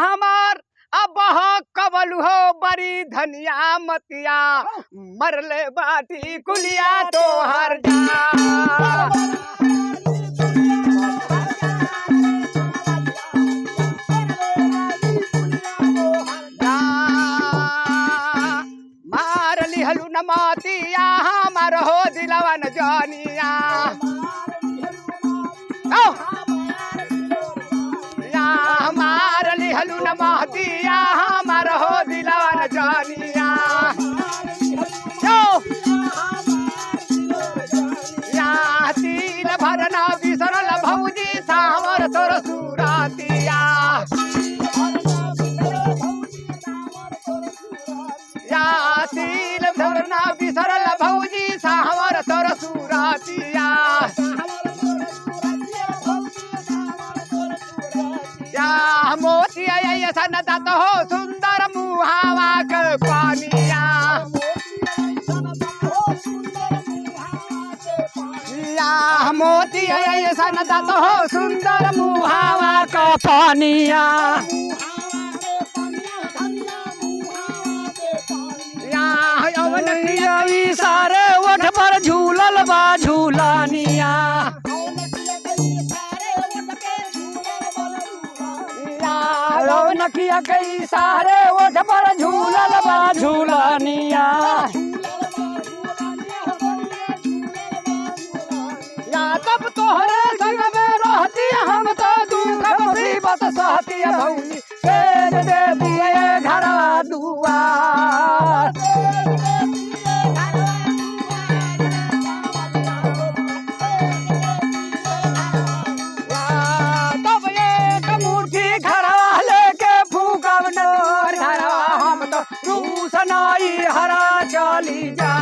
हमार। अब कबल हो बड़ी धनिया मतिया। मरले बाटी कुलिया तो हर जा। जा। मार लिहलु न हमार हो दिलवन जानिया। लिहलु न महतिया हमार हो दिलवन जानिया। तिल भरना बिसरल भौजी तोर सुरातिया। भरना बिसरल मोती सन दत हो सुंदर मुहावा कर पानिया मोती सन दत हो सुंदर मुहावा का पानिया। यवन किया कई सारे ओठ पर झूलल बा झूलानिया। या तब तोहरे संग में रहती हम तो दुख मुसीबत सहती भौली हरा चली जा